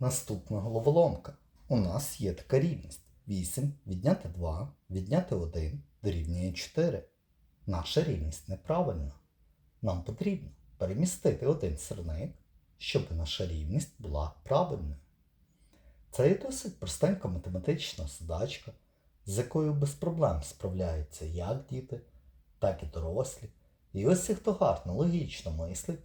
Наступна головоломка. У нас є така рівність. 8 відняти 2, відняти 1 дорівнює 4. Наша рівність неправильна. Нам потрібно перемістити один сирник, щоб наша рівність була правильною. Це є досить простенька математична задачка, з якою без проблем справляються як діти, так і дорослі. І ось хто гарно логічно мислить,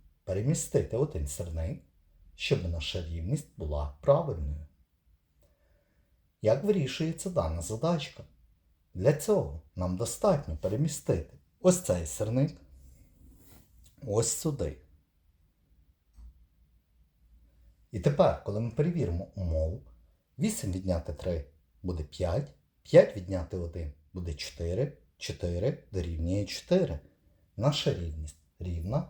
перемістити один сирник, щоб наша рівність була правильною. Як вирішується дана задачка? Для цього нам достатньо перемістити ось цей сирник ось сюди. І тепер, коли ми перевіримо умову, 8 відняти 3 буде 5, 5 відняти 1 буде 4, 4 дорівнює 4. Наша рівність рівна,